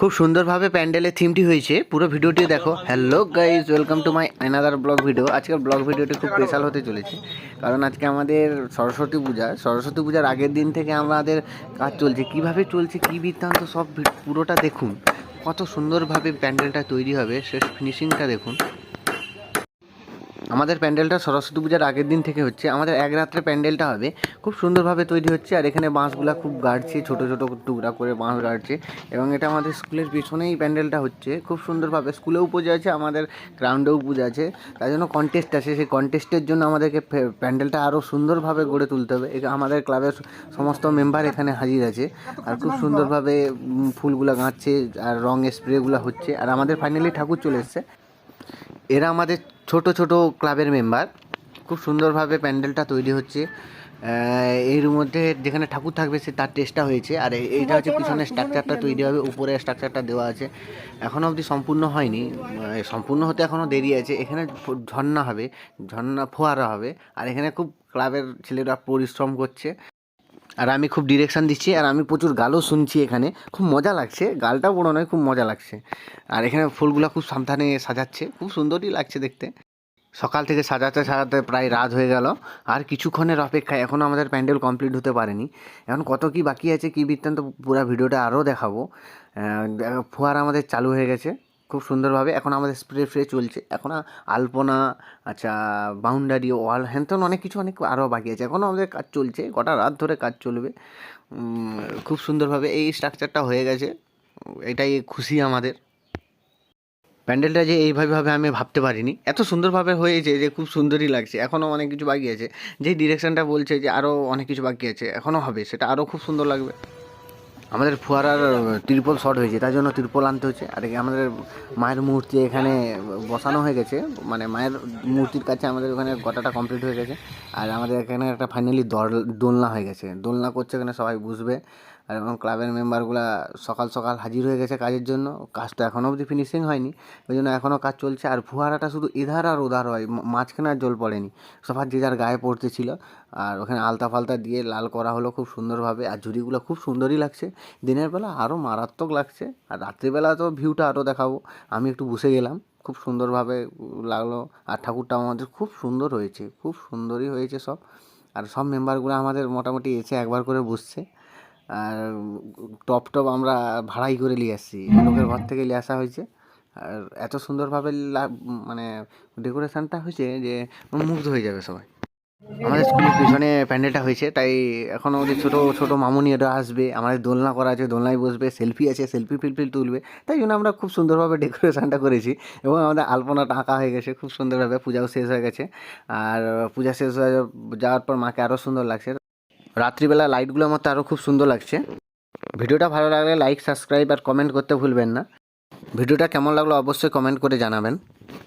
খুব সুন্দরভাবে প্যান্ডেলের থিমটি হয়েছে। পুরো ভিডিওটি দেখো। Hello guys welcome to my another vlog video আজকের ব্লগ ভিডিওটি খুব স্পেশাল হতে চলেছে। কারণ আজকে আমাদের সরস্বতী পূজা। সরস্বতী পূজার আগের দিন থেকে আমাদের কাজ চলছে। কীভাবে চলছে, কী বৃত্তান্ত, সব পুরোটা দেখুন। কত সুন্দরভাবে প্যান্ডেলটা তৈরি হবে। শেষ ফিনিশিংটা দেখুন। আমাদের প্যান্ডেলটা সরস্বতী পূজার আগের দিন থেকে হচ্ছে। আমাদের এক রাত্রে প্যান্ডেলটা হবে। খুব সুন্দরভাবে তৈরি হচ্ছে আর এখানে বাঁশগুলা খুব গাড়ছে, ছোট ছোট টুকরা করে বাঁশ গাড়ছে এবং এটা আমাদের স্কুলের পিছনেই প্যান্ডেলটা হচ্ছে। খুব সুন্দরভাবে স্কুলেও পুজো আছে, আমাদের গ্রাউন্ডেও পুজো আছে। তাই জন্য কন্টেস্ট আছে। সেই কন্টেস্টের জন্য আমাদেরকে প্যান্ডেলটা আরও সুন্দরভাবে গড়ে তুলতে হবে। আমাদের ক্লাবের সমস্ত মেম্বার এখানে হাজির আছে আর খুব সুন্দরভাবে ফুলগুলো গাঁচ্ছে আর রং স্প্রেগুলো হচ্ছে। আর আমাদের ফাইনালি ঠাকুর চলে এসছে। এরা আমাদের ছোট ছোট ক্লাবের মেম্বার। খুব সুন্দরভাবে প্যান্ডেলটা তৈরি হচ্ছে। এর মধ্যে যেখানে ঠাকুর থাকবে সে তার টেস্টটা হয়েছে। আর এইটা হচ্ছে পিছনে স্ট্রাকচারটা তৈরি হবে উপরে স্ট্রাকচারটা দেওয়া আছে। এখনও অবধি সম্পূর্ণ হয়নি। সম্পূর্ণ হতে এখনও দেরি আছে। এখানে ঝর্ণা হবে ঝর্ণা ফোয়ারা হবে। আর এখানে খুব ক্লাবের ছেলেরা পরিশ্রম করছে। আর আমি খুব ডিরেকশন দিচ্ছি, আর আমি প্রচুর গালও শুনছি এখানে। খুব মজা লাগছে গালটা বড় নয়, খুব মজা লাগছে। আর এখানে ফুলগুলো খুব সাবধানে সাজাচ্ছে, খুব সুন্দরই লাগছে দেখতে। সকাল থেকে সাজাতে সাজাতে প্রায় রাত হয়ে গেল, আর কিছুক্ষণের অপেক্ষায় এখনও আমাদের প্যান্ডেল কমপ্লিট হতে পারেনি। এখন কত কি বাকি আছে, কি বৃত্তান্ত, পুরো ভিডিওটা আরও দেখাবো। ফোয়ারা আমাদের চালু হয়ে গেছে। খুব সুন্দরভাবে এখন আমাদের স্প্রে ফ্রে চলছে। এখন আলপনা আচ্ছা বাউন্ডারি, ওয়াল, হ্যান তেন অনেক কিছু অনেক আরও বাকি আছে। এখনও আমাদের কাজ চলছে, গোটা রাত ধরে কাজ চলবে। খুব সুন্দরভাবে এই স্ট্রাকচারটা হয়ে গেছে। এটাই খুশি আমাদের। প্যান্ডেলটা যে এইভাবেভাবে আমি ভাবতে পারিনি। এত সুন্দরভাবে হয়েছে যে খুব সুন্দরই লাগছে। এখনও অনেক কিছু বাকি আছে। যেই ডিরেকশানটা বলছে যে আরও অনেক কিছু বাকি আছে, এখনও হবে। সেটা আরও খুব সুন্দর লাগবে। আমাদের ফুয়ারার তিরপল শর্ট হয়েছে, তার জন্য ত্রিপল আনতে হচ্ছে। আর কি আমাদের মায়ের মূর্তি এখানে বসানো হয়ে গেছে মানে মায়ের মূর্তির কাছে আমাদের ওখানে গোটাটা কমপ্লিট হয়ে গেছে। আর আমাদের এখানে একটা ফাইনালি দোলনা হয়ে গেছে। দোলনা করছে এখানে সবাই বুঝবে। আর এখন ক্লাবের মেম্বারগুলা সকাল সকাল হাজির হয়ে গেছে কাজের জন্য। কাজটা এখনও অবধি ফিনিশিং হয়নি। ওই জন্য এখনও কাজ চলছে। আর ফুয়ারাটা শুধু এধার আর ওধার হয়। মাঝখানে আর জল পড়েনি। সবার যে যার গায়ে পড়তেছিল আর ওখানে আলতা ফালতা দিয়ে লাল করা হলো খুব সুন্দরভাবে। আর ঝুড়িগুলো খুব সুন্দরই লাগছে। দিনের বেলা আরও মারাত্মক লাগছে। আর রাত্রিবেলা তো ভিউটা আরও দেখাবো। আমি একটু বসে গেলাম। খুব সুন্দরভাবে লাগল। আর ঠাকুরটা আমাদের খুব সুন্দর হয়েছে। খুব সুন্দরই হয়েছে সব। আর সব মেম্বারগুলো আমাদের মোটামুটি এসে একবার করে বসছে। টপ টপ আমরা ভাড়াই করে নিয়ে আসছি। লোকের ঘর থেকে নিয়ে আসা হয়েছে। আর এত সুন্দরভাবে মানে ডেকোরেশনটা হয়েছে যে মুগ্ধ হয়ে যাবে সবাই। আমাদের স্কুলের পিছনে প্যান্ডেলটা হয়েছে, তাই এখনও ওদের ছোটো ছোটো মামুনিরা আসবে, আমাদের দোলনা করা আছে, দোলনায় বসবে, সেলফি আছে, সেলফি ফিলফিল তুলবে। তাই জন্য আমরা খুব সুন্দরভাবে ডেকোরেশনটা করেছি এবং আমাদের আলপনাটা আঁকা হয়ে গেছে, খুব সুন্দরভাবে, পূজাও শেষ হয়ে গেছে। আর পূজা শেষ হয়ে যাওয়ার পর মাকে আরও সুন্দর লাগছে। রাত্রিবেলা লাইটগুলো আমার তো আরও খুব সুন্দর লাগছে। ভিডিওটা ভালো লাগলে লাইক সাবস্ক্রাইব আর কমেন্ট করতে ভুলবেন না। ভিডিওটা কেমন লাগল অবশ্যই কমেন্ট করে জানাবেন।